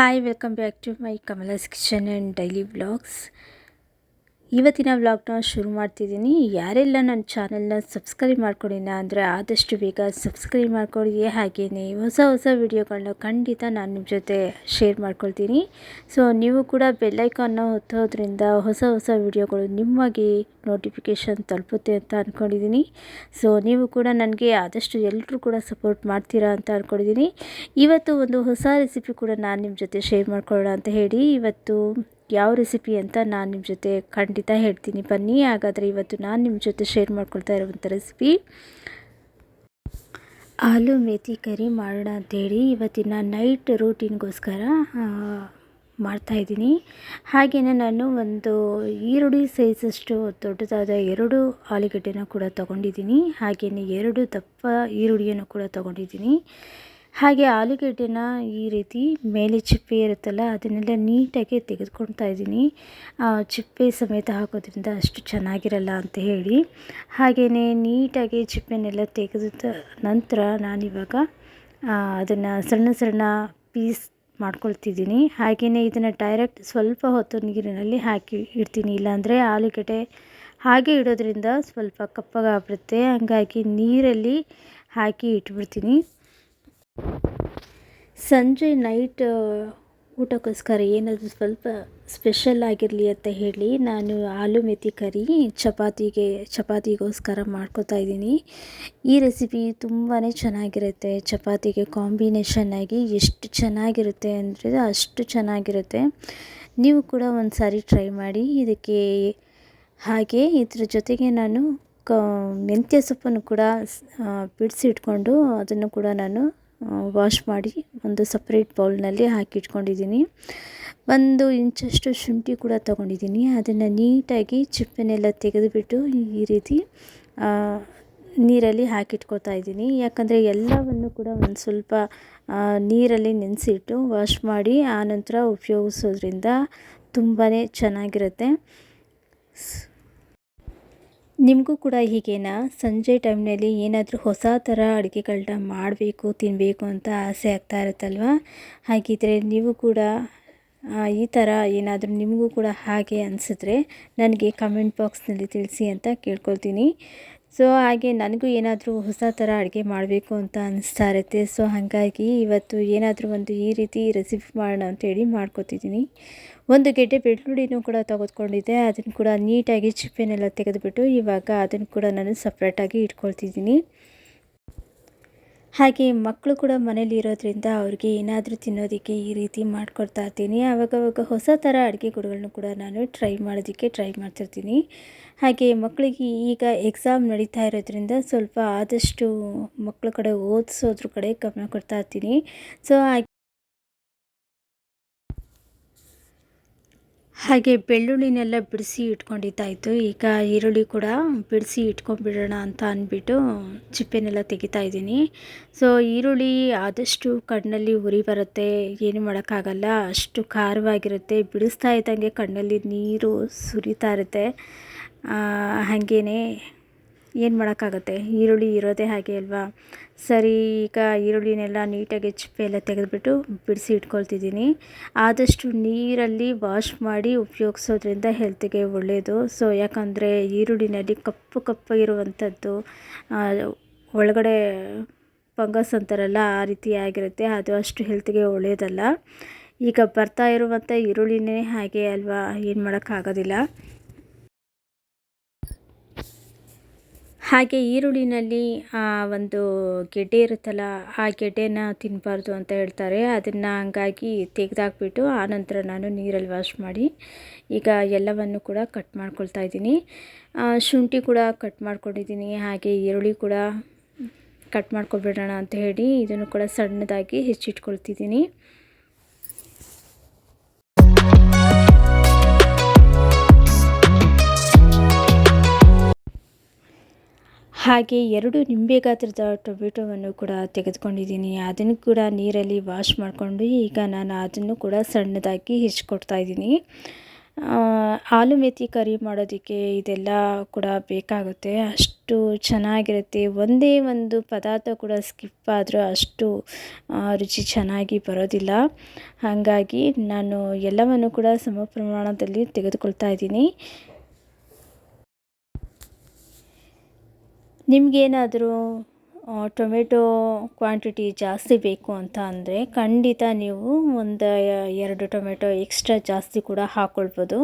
hi welcome back to my Kamala's kitchen and daily vlogs ಇವತ್ತಿನ ವ್ಲಾಗ್ನ ಶುರು ಮಾಡ್ತಿದ್ದೀನಿ. ಯಾರೆಲ್ಲ ನನ್ನ ಚಾನಲ್ನ ಸಬ್ಸ್ಕ್ರೈಬ್ ಮಾಡ್ಕೊಂಡಿಲ್ಲ ಅಂದರೆ ಆದಷ್ಟು ಬೇಗ ಸಬ್ಸ್ಕ್ರೈಬ್ ಮಾಡ್ಕೊಳ್ಳಿ. ಹಾಗೆಯೇ ಹೊಸ ಹೊಸ ವಿಡಿಯೋಗಳನ್ನ ಖಂಡಿತ ನಾನು ನಿಮ್ಮ ಜೊತೆ ಶೇರ್ ಮಾಡ್ಕೊಳ್ತೀನಿ. ಸೊ ನೀವು ಕೂಡ ಬೆಲ್ಲೈಕಾನ್ನ ಹೊತ್ತೋದ್ರಿಂದ ಹೊಸ ಹೊಸ ವಿಡಿಯೋಗಳು ನಿಮಗೆ ನೋಟಿಫಿಕೇಷನ್ ತಲುಪುತ್ತೆ ಅಂತ ಅಂದ್ಕೊಂಡಿದ್ದೀನಿ ಸೊ ನೀವು ಕೂಡ ನನಗೆ ಆದಷ್ಟು ಎಲ್ಲರೂ ಕೂಡ ಸಪೋರ್ಟ್ ಮಾಡ್ತೀರಾ ಅಂತ ಅಂದ್ಕೊಂಡಿದ್ದೀನಿ ಇವತ್ತು ಒಂದು ಹೊಸ ರೆಸಿಪಿ ಕೂಡ ನಾನು ನಿಮ್ಮ ಜೊತೆ ಶೇರ್ ಮಾಡ್ಕೊಳ್ಳೋಣ ಅಂತ ಹೇಳಿ. ಇವತ್ತು ಯಾವ ರೆಸಿಪಿ ಅಂತ ನಾನು ನಿಮ್ಮ ಜೊತೆ ಖಂಡಿತ ಹೇಳ್ತೀನಿ. ಬನ್ನಿ, ಹಾಗಾದರೆ ಇವತ್ತು ನಾನು ನಿಮ್ಮ ಜೊತೆ ಶೇರ್ ಮಾಡ್ಕೊಳ್ತಾ ಇರುವಂಥ ರೆಸಿಪಿ ಆಲೂ ಮೇಥಿ ಕರಿ ಮಾಡೋಣ ಅಂಥೇಳಿ ಇವತ್ತಿನ ನೈಟ್ ರೂಟೀನ್ಗೋಸ್ಕರ ಮಾಡ್ತಾಯಿದ್ದೀನಿ ಹಾಗೆಯೇ ನಾನು ಒಂದು ಈರುಳ್ಳಿ ಸೈಜಷ್ಟು ದೊಡ್ಡದಾದ ಎರಡು ಆಲೂಗಡ್ಡೆನ ಕೂಡ ತೊಗೊಂಡಿದ್ದೀನಿ. ಹಾಗೆಯೇ ಎರಡು ದಪ್ಪ ಈರುಳ್ಳಿಯನ್ನು ಕೂಡ ತೊಗೊಂಡಿದ್ದೀನಿ. ಹಾಗೆ ಆಲೂಗಡ್ಡೆನ ಈ ರೀತಿ ಮೇಲೆ ಚಿಪ್ಪೆ ಇರುತ್ತಲ್ಲ, ಅದನ್ನೆಲ್ಲ ನೀಟಾಗಿ ತೆಗೆದುಕೊಳ್ತಾ ಇದ್ದೀನಿ. ಚಿಪ್ಪೆ ಸಮೇತ ಹಾಕೋದ್ರಿಂದ ಅಷ್ಟು ಚೆನ್ನಾಗಿರಲ್ಲ ಅಂತ ಹೇಳಿ. ಹಾಗೆಯೇ ನೀಟಾಗಿ ಚಿಪ್ಪೆನೆಲ್ಲ ತೆಗೆದ ನಂತರ ನಾನಿವಾಗ ಅದನ್ನು ಸಣ್ಣ ಸಣ್ಣ ಪೀಸ್ ಮಾಡ್ಕೊಳ್ತಿದ್ದೀನಿ. ಹಾಗೆಯೇ ಇದನ್ನು ಡೈರೆಕ್ಟ್ ಸ್ವಲ್ಪ ಹೊತ್ತು ನೀರಿನಲ್ಲಿ ಹಾಕಿ ಇಡ್ತೀನಿ. ಇಲ್ಲಾಂದರೆ ಆಲೂಗಡ್ಡೆ ಹಾಗೆ ಇಡೋದ್ರಿಂದ ಸ್ವಲ್ಪ ಕಪ್ಪಗಾಗ್ಬಿಡುತ್ತೆ. ಹಂಗಾಗಿ ನೀರಲ್ಲಿ ಹಾಕಿ ಇಟ್ಬಿಡ್ತೀನಿ. ಸಂಜೆ ನೈಟ್ ಊಟಕ್ಕೋಸ್ಕರ ಏನಾದರೂ ಸ್ವಲ್ಪ ಸ್ಪೆಷಲ್ ಆಗಿರಲಿ ಅಂತ ಹೇಳಿ ನಾನು ಆಲೂ ಮೆಥಿ ಕರಿ ಚಪಾತಿಗೆ, ಚಪಾತಿಗೋಸ್ಕರ ಮಾಡ್ಕೋತಾ ಇದ್ದೀನಿ. ಈ ರೆಸಿಪಿ ತುಂಬಾ ಚೆನ್ನಾಗಿರುತ್ತೆ. ಚಪಾತಿಗೆ ಕಾಂಬಿನೇಷನ್ ಆಗಿ ಎಷ್ಟು ಚೆನ್ನಾಗಿರುತ್ತೆ ಅಂದರೆ ಅಷ್ಟು ಚೆನ್ನಾಗಿರುತ್ತೆ. ನೀವು ಕೂಡ ಒಂದು ಸಾರಿ ಟ್ರೈ ಮಾಡಿ, ಇದಕ್ಕೆ ಹಾಗೆ ಇದ್ರ ಜೊತೆಗೆ ನಾನು ಕ, ಮೆಂತ್ಯ ಸೊಪ್ಪನ್ನು ಕೂಡ ಬಿಡಿಸಿಟ್ಕೊಂಡು ಅದನ್ನು ಕೂಡ ನಾನು ವಾಶ್ ಮಾಡಿ ಒಂದು ಸಪ್ರೇಟ್ ಬೌಲ್ನಲ್ಲಿ ಹಾಕಿಟ್ಕೊಂಡಿದ್ದೀನಿ. ಒಂದು ಇಂಚಷ್ಟು ಶುಂಠಿ ಕೂಡ ತೊಗೊಂಡಿದ್ದೀನಿ. ಅದನ್ನು ನೀಟಾಗಿ ಚಿಪ್ಪನ್ನೆಲ್ಲ ತೆಗೆದುಬಿಟ್ಟು ಈ ರೀತಿ ನೀರಲ್ಲಿ ಹಾಕಿಟ್ಕೊಳ್ತಾ ಇದ್ದೀನಿ. ಯಾಕಂದರೆ ಎಲ್ಲವನ್ನು ಕೂಡ ಒಂದು ಸ್ವಲ್ಪ ನೀರಲ್ಲಿ ನೆನೆಸಿಟ್ಟು ವಾಶ್ ಮಾಡಿ ಆನಂತರ ಉಪಯೋಗಿಸೋದ್ರಿಂದ ತುಂಬಾ ಚೆನ್ನಾಗಿರುತ್ತೆ. ನಿಮಗೂ ಕೂಡ ಹೀಗೇನಾ? ಸಂಜೆ ಟೈಮ್ನಲ್ಲಿ ಏನಾದರೂ ಹೊಸ ಥರ ಅಡುಗೆಗಳನ್ನ ಮಾಡಬೇಕು ತಿನ್ನಬೇಕು ಅಂತ ಆಸೆ ಆಗ್ತಾ ಇರುತ್ತಲ್ವ? ಹಾಗಿದ್ರೆ ನೀವು ಕೂಡ ಈ ಥರ ಏನಾದರೂ ನಿಮಗೂ ಕೂಡ ಹಾಗೆ ಅನಿಸಿದ್ರೆ ನನಗೆ ಕಮೆಂಟ್ ಬಾಕ್ಸ್ನಲ್ಲಿ ತಿಳಿಸಿ ಅಂತ ಕೇಳ್ಕೊಳ್ತೀನಿ. ಸೊ, ಹಾಗೆ ನನಗೂ ಏನಾದರೂ ಹೊಸ ಥರ ಅಡುಗೆ ಮಾಡಬೇಕು ಅಂತ ಅನಿಸ್ತಾ ಇರುತ್ತೆ. ಸೊ, ಹಾಗಾಗಿ ಇವತ್ತು ಏನಾದರೂ ಒಂದು ಈ ರೀತಿ ರೆಸಿಪಿ ಮಾಡೋಣ ಅಂತೇಳಿ ಮಾಡ್ಕೊತಿದ್ದೀನಿ. ಒಂದು ಗೆಡ್ಡೆ ಬೆಳ್ಳುಳ್ಳಿನೂ ಕೂಡ ತೆಗೆದುಕೊಂಡಿದ್ದೆ. ಅದನ್ನು ಕೂಡ ನೀಟಾಗಿ ಚಿಪ್ಪೆನೆಲ್ಲ ತೆಗೆದುಬಿಟ್ಟು ಇವಾಗ ಅದನ್ನು ಕೂಡ ನಾನು ಸಪ್ರೇಟಾಗಿ ಇಟ್ಕೊಳ್ತಿದ್ದೀನಿ. ಹಾಗೆ ಮಕ್ಕಳು ಕೂಡ ಮನೇಲಿ ಇರೋದ್ರಿಂದ ಅವ್ರಿಗೆ ಏನಾದರೂ ತಿನ್ನೋದಕ್ಕೆ ಈ ರೀತಿ ಮಾಡ್ಕೊಡ್ತಾ ಇರ್ತೀನಿ. ಆವಾಗವಾಗ ಹೊಸ ಥರ ಅಡುಗೆಗಳನ್ನು ಕೂಡ ನಾನು ಟ್ರೈ ಮಾಡೋದಕ್ಕೆ ಟ್ರೈ ಮಾಡ್ತಿರ್ತೀನಿ. ಹಾಗೆ ಮಕ್ಕಳಿಗೆ ಈಗ ಎಕ್ಸಾಮ್ ನಡೀತಾ ಇರೋದ್ರಿಂದ ಸ್ವಲ್ಪ ಆದಷ್ಟು ಮಕ್ಕಳ ಕಡೆ ಓದಿಸೋದ್ರ ಕಡೆ ಗಮನ ಕೊಡ್ತಾ ಇರ್ತೀನಿ. ಸೊ ಹಾಗೆ ಬೆಳ್ಳುಳ್ಳಿನೆಲ್ಲ ಬಿಡಿಸಿ ಇಟ್ಕೊಂಡಿದ್ದಾಯಿತು ಈಗ ಈರುಳ್ಳಿ ಕೂಡ ಬಿಡಿಸಿ ಇಟ್ಕೊಂಡ್ಬಿಡೋಣ ಅಂತ ಅಂದ್ಬಿಟ್ಟು ಚಿಪ್ಪೆನೆಲ್ಲ ತೆಗಿತಾ ಇದ್ದೀನಿ. ಸೊ ಈರುಳ್ಳಿ ಆದಷ್ಟು ಕಣ್ಣಲ್ಲಿ ಉರಿ ಬರುತ್ತೆ, ಏನು ಮಾಡೋಕ್ಕಾಗಲ್ಲ. ಅಷ್ಟು ಖಾರವಾಗಿರುತ್ತೆ, ಬಿಡಿಸ್ತಾ ಇದ್ದಂಗೆ ಕಣ್ಣಲ್ಲಿ ನೀರು ಸುರಿತಾ ಇರುತ್ತೆ. ಹಾಗೇ ಏನು ಮಾಡೋಕ್ಕಾಗತ್ತೆ? ಈರುಳ್ಳಿ ಇರೋದೇ ಹಾಗೆ ಅಲ್ವಾ? ಸರಿ, ಈಗ ಈರುಳ್ಳಿನೆಲ್ಲ ನೀಟಾಗಿ ಚಿಪ್ಪೆ ಎಲ್ಲ ತೆಗೆದುಬಿಟ್ಟು ಬಿಡಿಸಿ ಇಟ್ಕೊಳ್ತಿದ್ದೀನಿ. ಆದಷ್ಟು ನೀರಲ್ಲಿ ವಾಶ್ ಮಾಡಿ ಉಪಯೋಗಿಸೋದ್ರಿಂದ ಹೆಲ್ತಿಗೆ ಒಳ್ಳೆಯದು ಸೊ ಯಾಕಂದರೆ ಈರುಳ್ಳಿನಲ್ಲಿ ಕಪ್ಪು ಕಪ್ಪು ಇರುವಂಥದ್ದು ಒಳಗಡೆ ಫಂಗಸ್ ಅಂತಾರಲ್ಲ, ಆ ರೀತಿ ಆಗಿರುತ್ತೆ. ಅದು ಅಷ್ಟು ಹೆಲ್ತಿಗೆ ಒಳ್ಳೆಯದಲ್ಲ ಈಗ ಬರ್ತಾ ಇರುವಂಥ ಈರುಳ್ಳಿನೇ ಹಾಗೆ ಅಲ್ವಾ? ಏನು ಮಾಡೋಕ್ಕಾಗೋದಿಲ್ಲ. ಹಾಗೆ ಈರುಳ್ಳಿನಲ್ಲಿ ಒಂದು ಗೆಡ್ಡೆ ಇರುತ್ತಲ್ಲ, ಆ ಗೆಡ್ಡೆನ ತಿನ್ನಬಾರ್ದು ಅಂತ ಹೇಳ್ತಾರೆ. ಅದನ್ನು ಹಂಗಾಗಿ ತೆಗೆದಾಕ್ಬಿಟ್ಟು ಆನಂತರ ನಾನು ನೀರಲ್ಲಿ ವಾಶ್ ಮಾಡಿ ಈಗ ಎಲ್ಲವನ್ನು ಕೂಡ ಕಟ್ ಮಾಡ್ಕೊಳ್ತಾ ಇದ್ದೀನಿ. ಶುಂಠಿ ಕೂಡ ಕಟ್ ಮಾಡ್ಕೊಂಡಿದ್ದೀನಿ, ಹಾಗೆ ಈರುಳ್ಳಿ ಕೂಡ ಕಟ್ ಮಾಡ್ಕೊಬಿಡೋಣ ಅಂತ ಹೇಳಿ ಇದನ್ನು ಕೂಡ ಸಣ್ಣದಾಗಿ ಹೆಚ್ಚಿಟ್ಕೊಳ್ತಿದ್ದೀನಿ. ಹಾಗೆ ಎರಡು ನಿಂಬೆ ಗಾತ್ರದ ಟೊಮೆಟೊವನ್ನು ಕೂಡ ತೆಗೆದುಕೊಂಡಿದ್ದೀನಿ. ಅದನ್ನು ಕೂಡ ನೀರಲ್ಲಿ ವಾಶ್ ಮಾಡಿಕೊಂಡು ಈಗ ನಾನು ಅದನ್ನು ಕೂಡ ಸಣ್ಣದಾಗಿ ಹೆಚ್ಚಿಕೊಡ್ತಾ ಇದ್ದೀನಿ. ಆಲೂ ಮೆಥಿ ಕರಿ ಮಾಡೋದಕ್ಕೆ ಇದೆಲ್ಲ ಕೂಡ ಬೇಕಾಗುತ್ತೆ. ಅಷ್ಟು ಚೆನ್ನಾಗಿರುತ್ತೆ. ಒಂದೇ ಒಂದು ಪದಾರ್ಥ ಕೂಡ ಸ್ಕಿಪ್ ಆದರೂ ಅಷ್ಟು ರುಚಿ ಚೆನ್ನಾಗಿ ಬರೋದಿಲ್ಲ. ಹಾಗಾಗಿ ನಾನು ಎಲ್ಲವನ್ನು ಕೂಡ ಸಮ ಪ್ರಮಾಣದಲ್ಲಿ ತೆಗೆದುಕೊಳ್ತಾ ಇದ್ದೀನಿ. ನಿಮಗೇನಾದರೂ ಟೊಮೆಟೊ ಕ್ವಾಂಟಿಟಿ ಜಾಸ್ತಿ ಬೇಕು ಅಂತ ಅಂದರೆ ಖಂಡಿತ ನೀವು ಒಂದು ಎರಡು ಟೊಮೆಟೊ ಎಕ್ಸ್ಟ್ರಾ ಜಾಸ್ತಿ ಕೂಡ ಹಾಕ್ಕೊಳ್ಬೋದು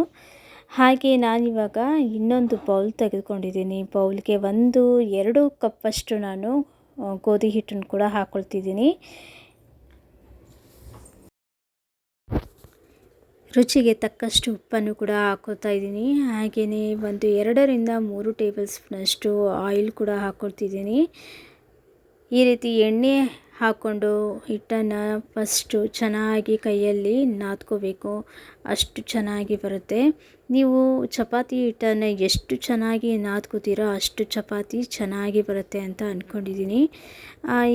ಹಾಗೆ ನಾನಿವಾಗ ಇನ್ನೊಂದು ಬೌಲ್ ತೆಗೆದುಕೊಂಡಿದ್ದೀನಿ. ಬೌಲ್ಗೆ ಒಂದು, ಎರಡು ಕಪ್ಪಷ್ಟು ನಾನು ಗೋಧಿ ಹಿಟ್ಟನ್ನು ಕೂಡ ಹಾಕ್ಕೊಳ್ತಿದ್ದೀನಿ ರುಚಿಗೆ ತಕ್ಕಷ್ಟು ಉಪ್ಪನ್ನು ಕೂಡ ಹಾಕೋತಾ ಇದ್ದೀನಿ. ಹಾಗೆಯೇ ಒಂದು ಎರಡರಿಂದ ಮೂರು ಟೇಬಲ್ ಸ್ಪೂನಷ್ಟು ಆಯಿಲ್ ಕೂಡ ಹಾಕ್ಕೊಳ್ತಿದ್ದೀನಿ ಈ ರೀತಿ ಎಣ್ಣೆ ಹಾಕ್ಕೊಂಡು ಹಿಟ್ಟನ್ನು ಫಸ್ಟು ಚೆನ್ನಾಗಿ ಕೈಯಲ್ಲಿ ನಾದ್ಕೋಬೇಕು. ಅಷ್ಟು ಚೆನ್ನಾಗಿ ಬರುತ್ತೆ. ನೀವು ಚಪಾತಿ ಹಿಟ್ಟನ್ನು ಎಷ್ಟು ಚೆನ್ನಾಗಿ ನಾದ್ಕೋತೀರೋ ಅಷ್ಟು ಚಪಾತಿ ಚೆನ್ನಾಗಿ ಬರುತ್ತೆ ಅಂತ ಅಂದ್ಕೊಂಡಿದ್ದೀನಿ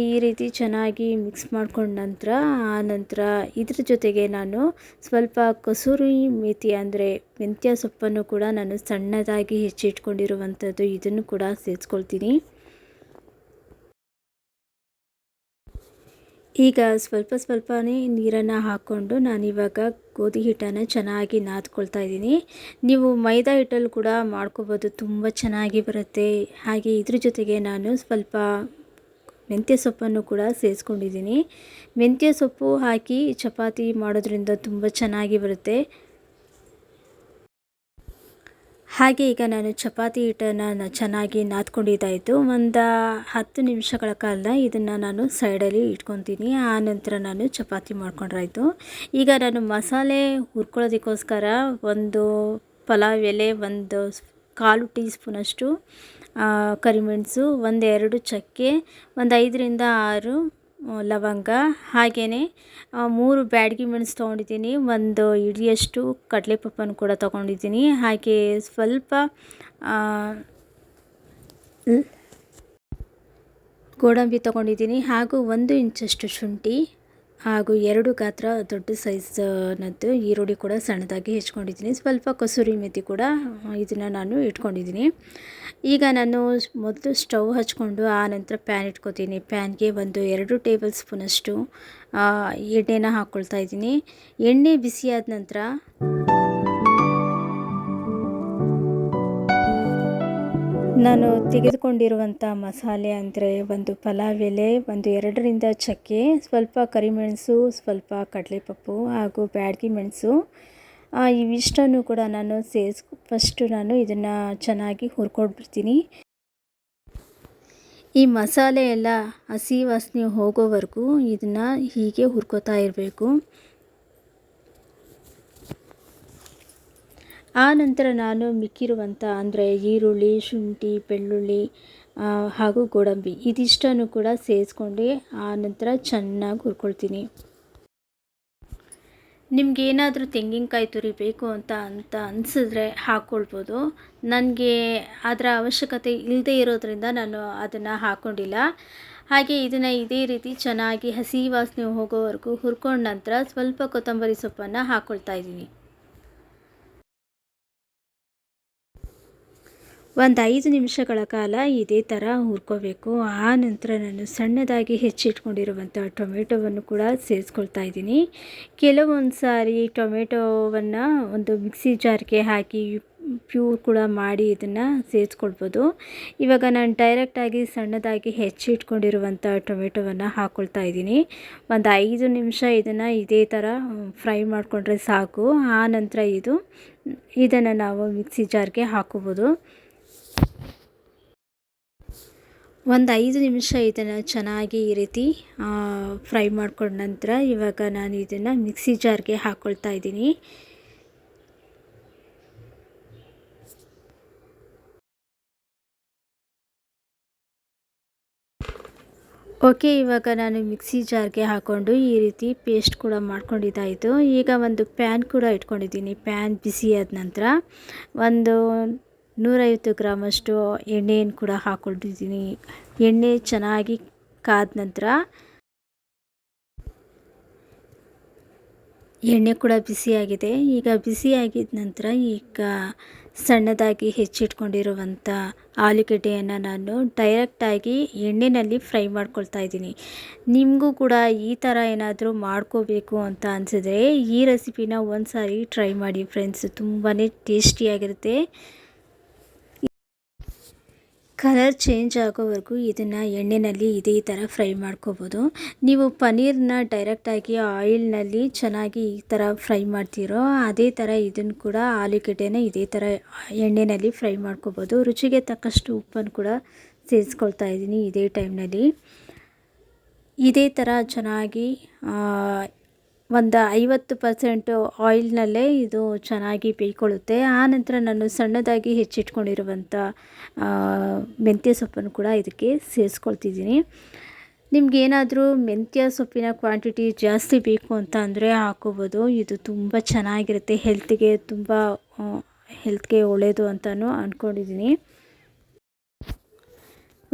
ಈ ರೀತಿ ಚೆನ್ನಾಗಿ ಮಿಕ್ಸ್ ಮಾಡ್ಕೊಂಡ ನಂತರ, ಆ ನಂತರ ಇದ್ರ ಜೊತೆಗೆ ನಾನು ಸ್ವಲ್ಪ ಕಸೂರಿ ಮೇಥಿ ಅಂದರೆ ಮೆಂತ್ಯ ಸೊಪ್ಪನ್ನು ಕೂಡ ನಾನು ಸಣ್ಣದಾಗಿ ಹೆಚ್ಚಿಟ್ಕೊಂಡಿರುವಂಥದ್ದು ಇದನ್ನು ಕೂಡ ಸೇರಿಸ್ಕೊಳ್ತೀನಿ. ಈಗ ಸ್ವಲ್ಪ ಸ್ವಲ್ಪನೇ ನೀರನ್ನು ಹಾಕ್ಕೊಂಡು ನಾನಿವಾಗ ಗೋಧಿ ಹಿಟ್ಟನ್ನು ಚೆನ್ನಾಗಿ ನಾದ್ಕೊಳ್ತಾ ಇದ್ದೀನಿ. ನೀವು ಮೈದಾ ಹಿಟ್ಟಲ್ಲಿ ಕೂಡ ಮಾಡ್ಕೋಬೋದು, ತುಂಬ ಚೆನ್ನಾಗಿ ಬರುತ್ತೆ. ಹಾಗೆ ಇದ್ರ ಜೊತೆಗೆ ನಾನು ಸ್ವಲ್ಪ ಮೆಂತ್ಯ ಸೊಪ್ಪನ್ನು ಕೂಡ ಸೇರಿಸ್ಕೊಂಡಿದ್ದೀನಿ. ಮೆಂತ್ಯ ಸೊಪ್ಪು ಹಾಕಿ ಚಪಾತಿ ಮಾಡೋದ್ರಿಂದ ತುಂಬ ಚೆನ್ನಾಗಿ ಬರುತ್ತೆ. ಹಾಗೆ ಈಗ ನಾನು ಚಪಾತಿ ಹಿಟ್ಟನ್ನು ಚೆನ್ನಾಗಿ ನಾದ್ಕೊಂಡಿದ್ದಾಯಿತು ಒಂದು ಹತ್ತು ನಿಮಿಷಗಳ ಕಾಲ ಇದನ್ನು ನಾನು ಸೈಡಲ್ಲಿ ಇಟ್ಕೊತೀನಿ. ಆ ನಂತರ ನಾನು ಚಪಾತಿ ಮಾಡ್ಕೊಂಡ್ರಾಯಿತು ಈಗ ನಾನು ಮಸಾಲೆ ಹುರ್ಕೊಳ್ಳೋದಕ್ಕೋಸ್ಕರ ಒಂದು ಪಲಾವ್ ಎಲೆ, ಒಂದು ಕಾಲು ಟೀ ಸ್ಪೂನಷ್ಟು ಕರಿಮೆಣಸು, ಒಂದೆರಡು ಚಕ್ಕೆ, ಒಂದು ಐದರಿಂದ ಆರು ಲವಂಗ ಹಾಗೆಯೇ ಮೂರು ಬ್ಯಾಡಗಿ ಮೆಣಸು ತೊಗೊಂಡಿದ್ದೀನಿ. ಒಂದು ಇಡಿಯಷ್ಟು ಕಡಲೆಪಪ್ಪನ್ನು ಕೂಡ ತೊಗೊಂಡಿದ್ದೀನಿ. ಹಾಗೆ ಸ್ವಲ್ಪ ಗೋಡಂಬಿ ತೊಗೊಂಡಿದ್ದೀನಿ. ಹಾಗೂ ಒಂದು ಇಂಚಷ್ಟು ಶುಂಠಿ. ಹಾಗೂ ಎರಡು ಗಾತ್ರ ದೊಡ್ಡ ಸೈಜ್ನದ್ದು ಈರುಳ್ಳಿ ಕೂಡ ಸಣ್ಣದಾಗಿ ಹೆಚ್ಕೊಂಡಿದ್ದೀನಿ. ಸ್ವಲ್ಪ ಕಸೂರಿ ಮೆತಿ ಕೂಡ ಇದನ್ನು ನಾನು ಇಟ್ಕೊಂಡಿದ್ದೀನಿ. ಈಗ ನಾನು ಮೊದಲು ಸ್ಟವ್ ಹಚ್ಕೊಂಡು ಆ ನಂತರ ಪ್ಯಾನ್ ಇಟ್ಕೊತೀನಿ. ಪ್ಯಾನ್ಗೆ ಒಂದು ಎರಡು ಟೇಬಲ್ ಸ್ಪೂನಷ್ಟು ಎಣ್ಣೆನ ಹಾಕ್ಕೊಳ್ತಾ ಇದ್ದೀನಿ. ಎಣ್ಣೆ ಬಿಸಿಯಾದ ನಂತರ ನಾನು ತೆಗೆದುಕೊಂಡಿರುವಂಥ ಮಸಾಲೆ ಅಂದರೆ ಒಂದು ಪಲಾವ್ ಎಲೆ, ಒಂದು ಎರಡರಿಂದ ಚಕ್ಕೆ, ಸ್ವಲ್ಪ ಕರಿಮೆಣಸು, ಸ್ವಲ್ಪ ಕಡಲೆಪಪ್ಪು ಹಾಗೂ ಬ್ಯಾಡಗಿ ಮೆಣಸು. ಇವಿಷ್ಟನ್ನು ಕೂಡ ನಾನು ಸೇರಿಸ್, ಫಸ್ಟು ನಾನು ಇದನ್ನು ಚೆನ್ನಾಗಿ ಹುರ್ಕೊಂಡ್ಬಿಡ್ತೀನಿ. ಈ ಮಸಾಲೆ ಎಲ್ಲ ಹಸಿ ವಾಸನೆ ಹೋಗೋವರೆಗೂ ಇದನ್ನು ಹೀಗೆ ಹುರ್ಕೋತಾ ಇರಬೇಕು. ಆ ನಂತರ ನಾನು ಮಿಕ್ಕಿರುವಂಥ ಅಂದರೆ ಈರುಳ್ಳಿ, ಶುಂಠಿ, ಬೆಳ್ಳುಳ್ಳಿ ಹಾಗೂ ಗೋಡಂಬಿ ಇದಿಷ್ಟನ್ನು ಕೂಡ ಸೇರಿಸ್ಕೊಂಡು ಆ ನಂತರ ಚೆನ್ನಾಗಿ ಹುರ್ಕೊಳ್ತೀನಿ. ನಿಮಗೇನಾದರೂ ತೆಂಗಿನಕಾಯಿ ತುರಿ ಬೇಕು ಅಂತ ಅಂತ ಅನಿಸಿದ್ರೆ ಹಾಕ್ಕೊಳ್ಬೋದು ನನಗೆ ಅದರ ಅವಶ್ಯಕತೆ ಇಲ್ಲದೇ ಇರೋದರಿಂದ ನಾನು ಅದನ್ನು ಹಾಕ್ಕೊಂಡಿಲ್ಲ ಹಾಗೆ ಇದನ್ನು ಇದೇ ರೀತಿ ಚೆನ್ನಾಗಿ ಹಸಿ ವಾಸನೆ ಹೋಗೋವರೆಗೂ ಹುರ್ಕೊಂಡ ನಂತರ ಸ್ವಲ್ಪ ಕೊತ್ತಂಬರಿ ಸೊಪ್ಪನ್ನು ಹಾಕ್ಕೊಳ್ತಾ ಇದ್ದೀನಿ. ಒಂದು ಐದು ನಿಮಿಷಗಳ ಕಾಲ ಇದೇ ಥರ ಹುರ್ಕೋಬೇಕು. ಆ ನಂತರ ನಾನು ಸಣ್ಣದಾಗಿ ಹೆಚ್ಚಿಟ್ಕೊಂಡಿರುವಂಥ ಟೊಮೆಟೊವನ್ನು ಕೂಡ ಸೇರಿಸ್ಕೊಳ್ತಾ ಇದ್ದೀನಿ. ಕೆಲವೊಂದು ಸಾರಿ ಟೊಮೆಟೊವನ್ನು ಒಂದು ಮಿಕ್ಸಿ ಜಾರ್ಗೆ ಹಾಕಿ ಪ್ಯೂರ್ ಕೂಡ ಮಾಡಿ ಇದನ್ನು ಸೇರಿಸ್ಕೊಳ್ಬೋದು. ಇವಾಗ ನಾನು ಡೈರೆಕ್ಟಾಗಿ ಸಣ್ಣದಾಗಿ ಹೆಚ್ಚಿಟ್ಕೊಂಡಿರುವಂಥ ಟೊಮೆಟೊವನ್ನು ಹಾಕ್ಕೊಳ್ತಾ ಇದ್ದೀನಿ. ಒಂದು ಐದು ನಿಮಿಷ ಇದನ್ನು ಇದೇ ಥರ ಫ್ರೈ ಮಾಡಿಕೊಂಡ್ರೆ ಸಾಕು. ಆ ನಂತರ ಇದು, ಇದನ್ನು ನಾವು ಮಿಕ್ಸಿ ಜಾರ್ಗೆ ಹಾಕೋಬೋದು ಒಂದು ಐದು ನಿಮಿಷ ಇದನ್ನು ಚೆನ್ನಾಗಿ ಈ ರೀತಿ ಫ್ರೈ ಮಾಡ್ಕೊಂಡ ನಂತರ ಇವಾಗ ನಾನು ಇದನ್ನು ಮಿಕ್ಸಿ ಜಾರ್ಗೆ ಹಾಕ್ಕೊಳ್ತಾ ಇದ್ದೀನಿ. ಓಕೆ, ಇವಾಗ ನಾನು ಮಿಕ್ಸಿ ಜಾರ್ಗೆ ಹಾಕ್ಕೊಂಡು ಈ ರೀತಿ ಪೇಸ್ಟ್ ಕೂಡ ಮಾಡ್ಕೊಂಡಿದ್ದಾಯಿತು ಈಗ ಒಂದು ಪ್ಯಾನ್ ಕೂಡ ಇಟ್ಕೊಂಡಿದ್ದೀನಿ. ಪ್ಯಾನ್ ಬಿಸಿ ಆದ ನಂತರ ಒಂದು ನೂರೈವತ್ತು ಗ್ರಾಮಷ್ಟು ಎಣ್ಣೆಯನ್ನು ಕೂಡ ಹಾಕ್ಕೊಂಡಿದ್ದೀನಿ ಎಣ್ಣೆ ಚೆನ್ನಾಗಿ ಕಾದ ನಂತರ ಎಣ್ಣೆ ಕೂಡ ಬಿಸಿಯಾಗಿದೆ. ಈಗ ಬಿಸಿಯಾಗಿದ ನಂತರ ಈಗ ಸಣ್ಣದಾಗಿ ಹೆಚ್ಚಿಟ್ಕೊಂಡಿರುವಂಥ ಆಲೂಗಡ್ಡೆಯನ್ನು ನಾನು ಡೈರೆಕ್ಟಾಗಿ ಎಣ್ಣೆಯಲ್ಲಿ ಫ್ರೈ ಮಾಡ್ಕೊಳ್ತಾ ಇದ್ದೀನಿ. ನಿಮಗೂ ಕೂಡ ಈ ಥರ ಏನಾದರೂ ಮಾಡ್ಕೋಬೇಕು ಅಂತ ಅನಿಸಿದ್ರೆ ಈ ರೆಸಿಪಿನ ಒಂದು ಸಾರಿ ಟ್ರೈ ಮಾಡಿ ಫ್ರೆಂಡ್ಸ್ ತುಂಬಾ ಟೇಸ್ಟಿಯಾಗಿರುತ್ತೆ ಕಲರ್ ಚೇಂಜ್ ಆಗೋವರೆಗೂ ಇದನ್ನು ಎಣ್ಣೆಯಲ್ಲಿ ಇದೇ ಥರ ಫ್ರೈ ಮಾಡ್ಕೋಬೋದು. ನೀವು ಪನ್ನೀರನ್ನ ಡೈರೆಕ್ಟಾಗಿ ಆಯಿಲ್ನಲ್ಲಿ ಚೆನ್ನಾಗಿ ಈ ಥರ ಫ್ರೈ ಮಾಡ್ತೀರೋ ಅದೇ ಥರ ಇದನ್ನು ಕೂಡ ಆಲೂಗಡ್ಡೆನ ಇದೇ ಥರ ಎಣ್ಣೆಯಲ್ಲಿ ಫ್ರೈ ಮಾಡ್ಕೋಬೋದು. ರುಚಿಗೆ ತಕ್ಕಷ್ಟು ಉಪ್ಪನ್ನು ಕೂಡ ಸೇರಿಸ್ಕೊಳ್ತಾ ಇದ್ದೀನಿ ಇದೇ ಟೈಮ್ನಲ್ಲಿ ಇದೇ ಥರ ಚೆನ್ನಾಗಿ ಒಂದು ಐವತ್ತು ಪರ್ಸೆಂಟು ಆಯಿಲ್ನಲ್ಲೇ ಇದು ಚೆನ್ನಾಗಿ ಬೇಯ್ಕೊಳ್ಳುತ್ತೆ. ಆನಂತರ ನಾನು ಸಣ್ಣದಾಗಿ ಹೆಚ್ಚಿಟ್ಕೊಂಡಿರುವಂಥ ಮೆಂತ್ಯ ಸೊಪ್ಪನ್ನು ಕೂಡ ಇದಕ್ಕೆ ಸೇರಿಸ್ಕೊಳ್ತಿದ್ದೀನಿ. ನಿಮಗೇನಾದರೂ ಮೆಂತ್ಯ ಸೊಪ್ಪಿನ ಕ್ವಾಂಟಿಟಿ ಜಾಸ್ತಿ ಬೇಕು ಅಂತ ಅಂದರೆ ಹಾಕೋಬೋದು ಇದು ತುಂಬ ಚೆನ್ನಾಗಿರುತ್ತೆ. ಹೆಲ್ತಿಗೆ ತುಂಬ ಹೆಲ್ತ್ಗೆ ಒಳ್ಳೆಯದು ಅಂತಲೂ ಅಂದ್ಕೊಂಡಿದ್ದೀನಿ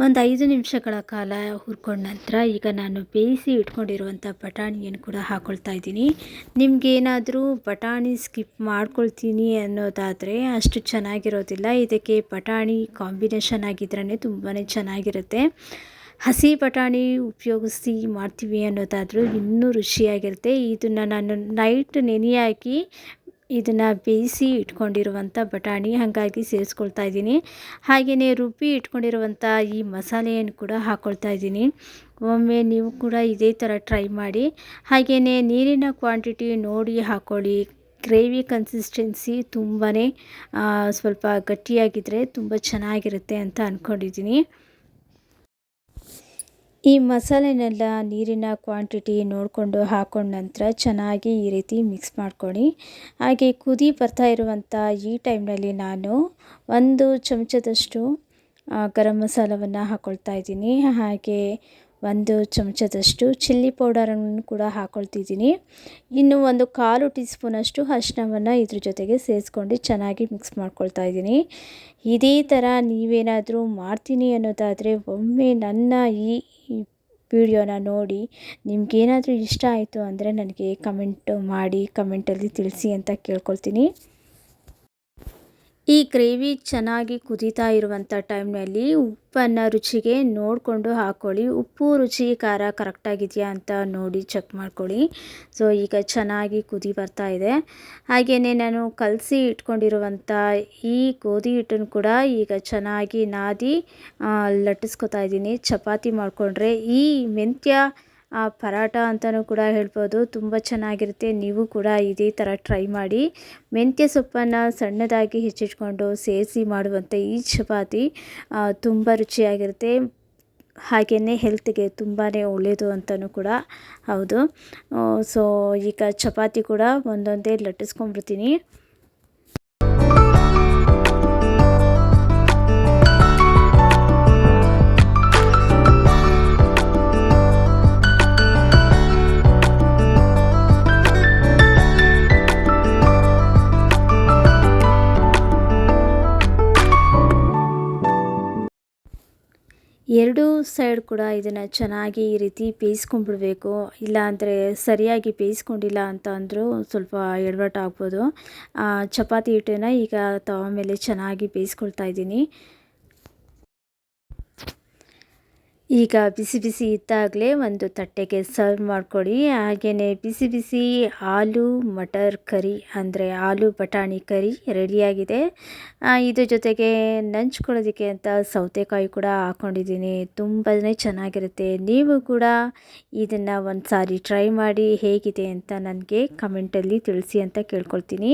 ಒಂದು ಐದು ನಿಮಿಷಗಳ ಕಾಲ ಹುರ್ಕೊಂಡ ನಂತರ ಈಗ ನಾನು ಬೇಯಿಸಿ ಇಟ್ಕೊಂಡಿರುವಂಥ ಬಟಾಣಿಯನ್ನು ಕೂಡ ಹಾಕ್ಕೊಳ್ತಾ ಇದ್ದೀನಿ. ನಿಮಗೇನಾದರೂ ಬಟಾಣಿ ಸ್ಕಿಪ್ ಮಾಡ್ಕೊಳ್ತೀನಿ ಅನ್ನೋದಾದರೆ ಅಷ್ಟು ಚೆನ್ನಾಗಿರೋದಿಲ್ಲ. ಇದಕ್ಕೆ ಬಟಾಣಿ ಕಾಂಬಿನೇಷನ್ ಆಗಿದ್ರೇ ತುಂಬಾ ಚೆನ್ನಾಗಿರುತ್ತೆ. ಹಸಿ ಬಟಾಣಿ ಉಪಯೋಗಿಸಿ ಮಾಡ್ತೀವಿ ಅನ್ನೋದಾದರೂ ಇನ್ನೂ ರುಚಿಯಾಗಿರುತ್ತೆ. ಇದನ್ನು ನಾನು ನೈಟ್ ನೆನೆ ಹಾಕಿ ಇದನ್ನು ಬೇಯಿಸಿ ಇಟ್ಕೊಂಡಿರುವಂಥ ಬಟಾಣಿ ಹಾಗಾಗಿ ಸೇರಿಸ್ಕೊಳ್ತಾ ಇದ್ದೀನಿ. ಹಾಗೆಯೇ ರುಬ್ಬಿ ಇಟ್ಕೊಂಡಿರುವಂಥ ಈ ಮಸಾಲೆಯನ್ನು ಕೂಡ ಹಾಕ್ಕೊಳ್ತಾ ಇದ್ದೀನಿ. ಒಮ್ಮೆ ನೀವು ಕೂಡ ಇದೇ ಥರ ಟ್ರೈ ಮಾಡಿ. ಹಾಗೆಯೇ ನೀರಿನ ಕ್ವಾಂಟಿಟಿ ನೋಡಿ ಹಾಕ್ಕೊಳ್ಳಿ ಗ್ರೇವಿ ಕನ್ಸಿಸ್ಟೆನ್ಸಿ ತುಂಬಾ ಸ್ವಲ್ಪ ಗಟ್ಟಿಯಾಗಿದ್ದರೆ ತುಂಬ ಚೆನ್ನಾಗಿರುತ್ತೆ ಅಂತ ಅಂದ್ಕೊಂಡಿದ್ದೀನಿ ಈ ಮಸಾಲೆನೆಲ್ಲ ನೀರಿನ ಕ್ವಾಂಟಿಟಿ ನೋಡಿಕೊಂಡು ಹಾಕೊಂಡ ನಂತರ ಚೆನ್ನಾಗಿ ಈ ರೀತಿ ಮಿಕ್ಸ್ ಮಾಡ್ಕೊಳ್ಳಿ ಹಾಗೆ ಕುದಿ ಬರ್ತಾ ಇರುವಂಥ ಈ ಟೈಮ್ನಲ್ಲಿ ನಾನು ಒಂದು ಚಮಚದಷ್ಟು ಗರಂ ಮಸಾಲವನ್ನು ಹಾಕ್ಕೊಳ್ತಾ ಇದ್ದೀನಿ. ಹಾಗೆ ಒಂದು ಚಮಚದಷ್ಟು ಚಿಲ್ಲಿ ಪೌಡರನ್ನು ಕೂಡ ಹಾಕ್ಕೊಳ್ತಿದ್ದೀನಿ ಇನ್ನು ಒಂದು ಕಾಲು ಟೀ ಸ್ಪೂನಷ್ಟು ಅರಿಶಿನವನ್ನು ಇದ್ರ ಜೊತೆಗೆ ಸೇರಿಸ್ಕೊಂಡು ಚೆನ್ನಾಗಿ ಮಿಕ್ಸ್ ಮಾಡ್ಕೊಳ್ತಾ ಇದ್ದೀನಿ. ಇದೇ ಥರ ನೀವೇನಾದರೂ ಮಾಡ್ತೀನಿ ಅನ್ನೋದಾದರೆ ಒಮ್ಮೆ ನನ್ನ ಈ ವಿಡಿಯೋನ ನೋಡಿ ನಿಮಗೇನಾದರೂ ಇಷ್ಟ ಆಯಿತು ಅಂದರೆ ನನಗೆ ಕಮೆಂಟು ಮಾಡಿ ಕಮೆಂಟಲ್ಲಿ ತಿಳಿಸಿ ಅಂತ ಕೇಳ್ಕೊಳ್ತೀನಿ. ಈ ಗ್ರೇವಿ ಚೆನ್ನಾಗಿ ಕುದೀತಾ ಇರುವಂಥ ಟೈಮ್ನಲ್ಲಿ ಉಪ್ಪನ್ನು ರುಚಿಗೆ ನೋಡಿಕೊಂಡು ಹಾಕ್ಕೊಳ್ಳಿ. ಉಪ್ಪು, ರುಚಿ, ಖಾರ ಕರೆಕ್ಟಾಗಿದೆಯಾ ಅಂತ ನೋಡಿ ಚೆಕ್ ಮಾಡ್ಕೊಳ್ಳಿ. ಸೊ, ಈಗ ಚೆನ್ನಾಗಿ ಕುದಿ ಬರ್ತಾ ಇದೆ. ಹಾಗೆಯೇ ನಾನು ಕಲಸಿ ಇಟ್ಕೊಂಡಿರುವಂಥ ಈ ಗೋಧಿ ಹಿಟ್ಟನ್ನು ಕೂಡ ಈಗ ಚೆನ್ನಾಗಿ ನಾದಿ ಲಟ್ಟಿಸ್ಕೊತಾ ಇದ್ದೀನಿ. ಚಪಾತಿ ಮಾಡಿಕೊಂಡ್ರೆ ಈ ಮೆಂತ್ಯ ಪರಾಟ ಅಂತಲೂ ಕೂಡ ಹೇಳ್ಬೋದು. ತುಂಬ ಚೆನ್ನಾಗಿರುತ್ತೆ. ನೀವು ಕೂಡ ಇದೇ ಥರ ಟ್ರೈ ಮಾಡಿ. ಮೆಂತ್ಯ ಸೊಪ್ಪನ್ನು ಸಣ್ಣದಾಗಿ ಹೆಚ್ಚಿಟ್ಕೊಂಡು ಸೇರಿಸಿ ಮಾಡುವಂಥ ಈ ಚಪಾತಿ ತುಂಬ ರುಚಿಯಾಗಿರುತ್ತೆ. ಹಾಗೆಯೇ ಹೆಲ್ತ್ಗೆ ತುಂಬಾ ಒಳ್ಳೆಯದು ಅಂತಲೂ ಕೂಡ ಹೌದು. ಸೊ ಈಗ ಚಪಾತಿ ಕೂಡ ಒಂದೊಂದೇ ಲಟ್ಟಿಸ್ಕೊಂಡ್ಬಿಡ್ತೀನಿ. ಎರಡೂ ಸೈಡ್ ಕೂಡ ಇದನ್ನು ಚೆನ್ನಾಗಿ ಈ ರೀತಿ ಬೇಯಿಸ್ಕೊಂಡ್ಬಿಡ್ಬೇಕು. ಇಲ್ಲಾಂದರೆ ಸರಿಯಾಗಿ ಬೇಯಿಸ್ಕೊಂಡಿಲ್ಲ ಅಂತ ಅಂದರೂ ಸ್ವಲ್ಪ ಎಡವಟ್ಟು ಆಗ್ಬೋದು ಚಪಾತಿ ಹಿಟ್ಟನ್ನು ಈಗ ತವ ಮೇಲೆ ಚೆನ್ನಾಗಿ ಬೇಯಿಸ್ಕೊಳ್ತಾ ಇದ್ದೀನಿ. ಈಗ ಬಿಸಿ ಬಿಸಿ ಇದ್ದಾಗಲೇ ಒಂದು ತಟ್ಟೆಗೆ ಸರ್ವ್ ಮಾಡ್ಕೊಳ್ಳಿ ಹಾಗೆಯೇ ಬಿಸಿ ಬಿಸಿ ಆಲೂ ಮಟರ್ ಕರಿ ಅಂದರೆ ಆಲೂ ಬಟಾಣಿ ಕರಿ ರೆಡಿಯಾಗಿದೆ. ಇದ್ರ ಜೊತೆಗೆ ನಂಚ್ಕೊಳ್ಳೋದಕ್ಕೆ ಅಂತ ಸೌತೆಕಾಯಿ ಕೂಡ ಹಾಕ್ಕೊಂಡಿದ್ದೀನಿ ತುಂಬಾ ಚೆನ್ನಾಗಿರುತ್ತೆ. ನೀವು ಕೂಡ ಇದನ್ನು ಒಂದು ಸಾರಿ ಟ್ರೈ ಮಾಡಿ ಹೇಗಿದೆ ಅಂತ ನನಗೆ ಕಮೆಂಟಲ್ಲಿ ತಿಳಿಸಿ ಅಂತ ಕೇಳ್ಕೊಳ್ತೀನಿ.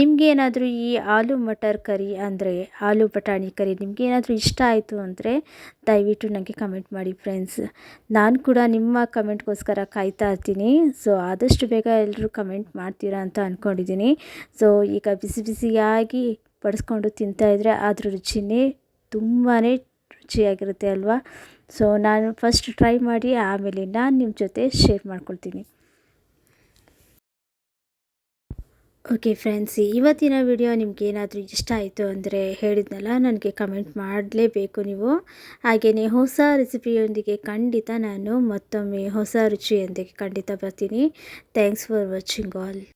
ನಿಮಗೇನಾದರೂ ಈ ಆಲೂ ಮಟರ್ ಕರಿ ಅಂದರೆ ಆಲೂ ಬಟಾಣಿ ಕರಿ ನಿಮಗೇನಾದರೂ ಇಷ್ಟ ಆಯಿತು ಅಂದರೆ ದಯವಿಟ್ಟು ನನಗೆ ಕಮೆಂಟ್ ಮಾಡಿ ಫ್ರೆಂಡ್ಸ್ ನಾನು ಕೂಡ ನಿಮ್ಮ ಕಮೆಂಟ್ಗೋಸ್ಕರ ಕಾಯ್ತಾ ಇರ್ತೀನಿ. ಸೊ ಆದಷ್ಟು ಬೇಗ ಎಲ್ಲರೂ ಕಮೆಂಟ್ ಮಾಡ್ತೀರಾ ಅಂತ ಅಂದ್ಕೊಂಡಿದ್ದೀನಿ ಸೊ ಈಗ ಬಿಸಿ ಬಿಸಿಯಾಗಿ ಬಡಿಸ್ಕೊಂಡು ತಿಂತಾಯಿದ್ರೆ ಅದ್ರ ರುಚಿನೇ ತುಂಬಾ ರುಚಿಯಾಗಿರುತ್ತೆ ಅಲ್ವಾ? ಸೊ ನಾನು ಫಸ್ಟ್ ಟ್ರೈ ಮಾಡಿ ಆಮೇಲೆ ನಾನು ನಿಮ್ಮ ಜೊತೆ ಶೇರ್ ಮಾಡ್ಕೊಳ್ತೀನಿ. ಓಕೆ ಫ್ರೆಂಡ್ಸ್ ಇವತ್ತಿನ ವಿಡಿಯೋ ನಿಮ್ಗೆ ಏನಾದರೂ ಇಷ್ಟ ಆಯಿತು ಅಂದರೆ ಹೇಳಿದ್ನಲ್ಲ, ನನಗೆ ಕಮೆಂಟ್ ಮಾಡಲೇಬೇಕು ನೀವು. ಹಾಗೆಯೇ ಹೊಸ ರೆಸಿಪಿಯೊಂದಿಗೆ ಖಂಡಿತ ನಾನು ಮತ್ತೊಮ್ಮೆ ಹೊಸ ರುಚಿಯೊಂದಿಗೆ ಖಂಡಿತ ಬರ್ತೀನಿ. Thanks for watching all